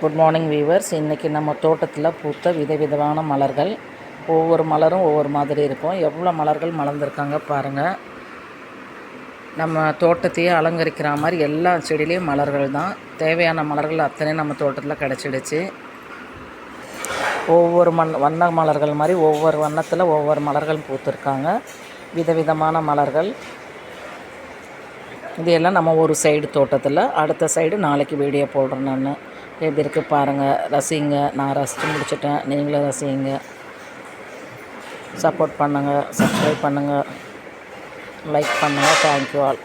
Good morning viewers இன்றைக்கி நம்ம தோட்டத்தில் பூத்த விதவிதமான மலர்கள். ஒவ்வொரு மலரும் ஒவ்வொரு மாதிரி இருக்கும். எவ்வளோ மலர்கள் மலர்ந்துருக்காங்க பாருங்கள் நம்ம தோட்டத்தையே அலங்கரிக்கிற மாதிரி எல்லா செடியிலையும் மலர்கள் தான். தேவையான மலர்கள் அத்தனை நம்ம தோட்டத்தில் கிடச்சிடுச்சு. ஒவ்வொரு மண் வண்ண மலர்கள் மாதிரி ஒவ்வொரு வண்ணத்தில் ஒவ்வொரு மலர்கள் பூத்துருக்காங்க. விதவிதமான மலர்கள். இது எல்லாம் நம்ம ஒரு சைடு தோட்டத்தில் அடுத்த சைடு நாளைக்கு வீடியோ போடுறேன் நான். எப்படி இருக்குது பாருங்கள் ரசிங்க. நான் ரசித்து முடிச்சிட்டேன். நீங்களும் ரசிங்க. சப்போர்ட் பண்ணுங்கள் சப்ஸ்கிரைப் பண்ணுங்கள் லைக் பண்ணுங்கள் தேங்க்யூ ஆல்